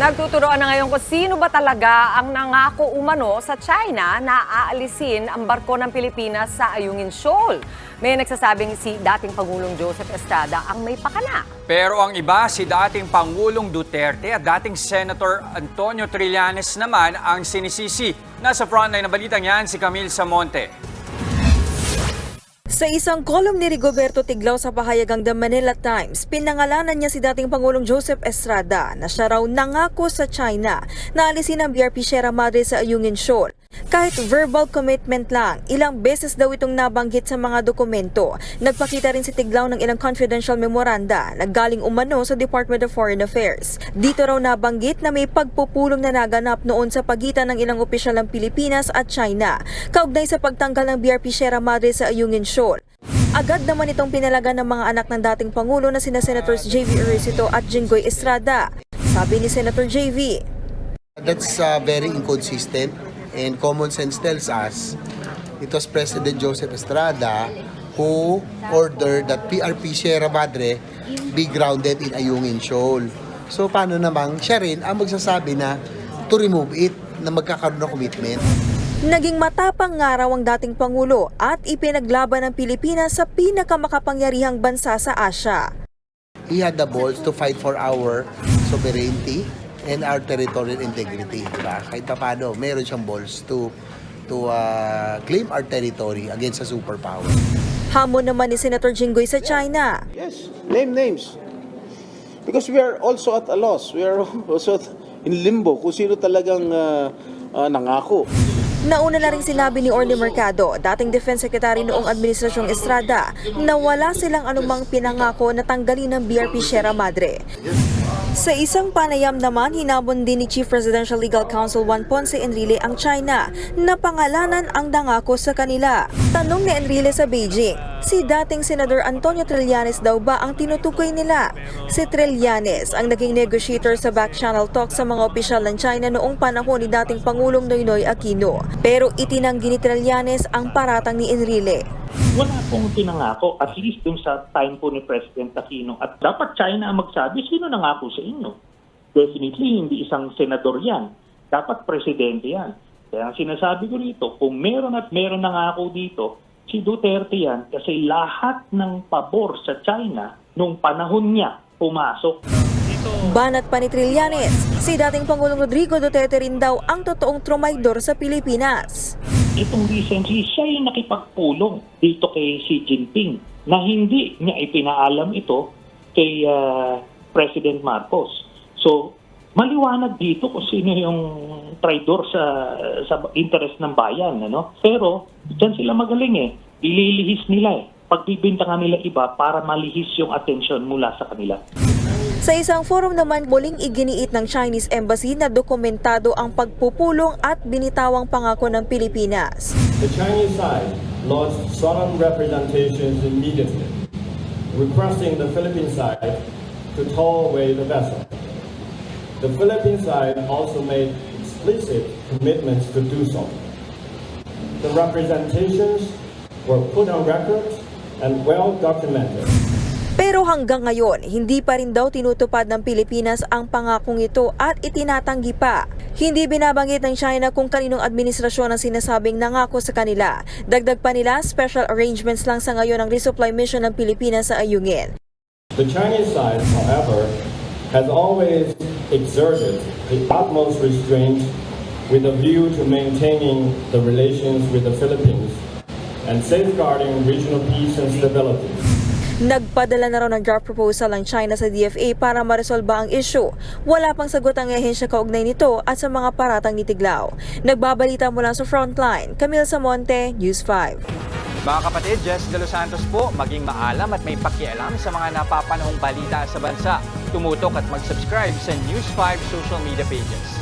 Nagtuturoan na ngayon kung sino ba talaga ang nangako umano sa China na aalisin ang barko ng Pilipinas sa Ayungin Shoal. May nagsasabing si dating Pangulong Joseph Estrada ang may pakana. Pero ang iba, si dating Pangulong Duterte at dating Senator Antonio Trillanes naman ang sinisisi. Nasa frontline na balitang yan si Camille Samonte. Sa isang kolumn ni Rigoberto Tiglao sa pahayagang The Manila Times, pinangalanan niya si dating Pangulong Joseph Estrada na siya raw nangako sa China na alisin ang BRP Sierra Madre sa Ayungin Shoal. Kahit verbal commitment lang, ilang beses daw itong nabanggit sa mga dokumento. Nagpakita rin si Tiglao ng ilang confidential memoranda na galing umano sa Department of Foreign Affairs. Dito raw nabanggit na may pagpupulong na naganap noon sa pagitan ng ilang opisyal ng Pilipinas at China, kaugnay sa pagtanggal ng BRP Sierra Madre sa Ayungin Shoal. Agad naman itong pinalaga ng mga anak ng dating Pangulo na sina Senators JV Ejercito at Jinggoy Estrada. Sabi ni Senator JV, That's uh, very inconsistent and common sense tells us it was President Joseph Estrada who ordered that PRP Sierra Madre be grounded in Ayungin Shoal. So paano namang siya rin ang magsasabi na to remove it na magkakaroon ng commitment. Naging matapang nga raw ang dating Pangulo at ipinaglaban ng Pilipinas sa pinakamakapangyarihang bansa sa Asya. He had the balls to fight for our sovereignty and our territorial integrity. Diba? Kahit pa paano, meron siyang balls to to uh, claim our territory against a superpower. Hamon naman ni Senator Jinggoy sa China. Yes, name names. Because we are also at a loss. We are also at- in limbo kung sino talagang ah, ah, nangako. Nauna na rin sinabi ni Orly Mercado, dating Defense Secretary noong Administrasyong Estrada, na wala silang anumang pinangako na tanggalin ng BRP Sierra Madre. Sa isang panayam naman, hinamon din ni Chief Presidential Legal Counsel Juan Ponce Enrile ang China na pangalanan ang dangako sa kanila. Tanong ni Enrile sa Beijing, si dating Senador Antonio Trillanes daw ba ang tinutukoy nila? Si Trillanes ang naging negotiator sa back channel talk sa mga opisyal ng China noong panahon ni dating Pangulong Noynoy Aquino. Pero itinanggi ni Trillanes ang paratang ni Enrile. Wala pong pinangako, at least dun sa time po ni President Aquino. At dapat China ang magsabi, sino nangako sa inyo? Definitely, hindi isang senador yan. Dapat presidente yan. Kaya ang sinasabi ko dito, kung meron at meron nangako dito, si Duterte yan kasi lahat ng pabor sa China nung panahon niya pumasok Banat pa ni Trillanes, si dating Pangulong Rodrigo Duterte rin daw ang totoong trumaydor sa Pilipinas. Itong recently, siya yung nakipagpulong dito kay Xi Jinping na hindi niya ipinaalam ito kay ah, President Marcos. So, maliwanag dito kung sino yung traidor sa sa interest ng bayan, ano? Pero diyan sila magaling eh. Ililihis nila eh. Pagbibintangan nila iba para malihis yung attention mula sa kanila. Sa isang forum naman, muling iginiit ng Chinese Embassy na dokumentado ang pagpupulong at binitawang pangako ng Pilipinas. The Chinese side launched solemn representations immediately, requesting the Philippine side to tow away the vessel. The Philippine side also made explicit commitments to do so. The representations were put on record and well documented. Pero hanggang ngayon, hindi pa rin daw tinutupad ng Pilipinas ang pangakong ito at itinatanggi pa. Hindi binabanggit ng China kung kaninong administrasyon ang sinasabing nangako sa kanila. Dagdag pa nila, special arrangements lang sa ngayon ang resupply mission ng Pilipinas sa Ayungin. The Chinese side, however, has always exerted the utmost restraint with a view to maintaining the relations with the Philippines and safeguarding regional peace and stability. Nagpadala na raw ng draft proposal ang China sa DFA para maresolba ang issue. Wala pang sagot ang ehensya kaugnay nito at sa mga paratang ni Tiglao. Nagbabalita mula sa Frontline, Camille Samonte, News 5. Mga kapatid, Jess De Los Santos po, maging maalam at may pakialam sa mga napapanahong balita sa bansa. Tumutok at mag-subscribe sa News 5 social media pages.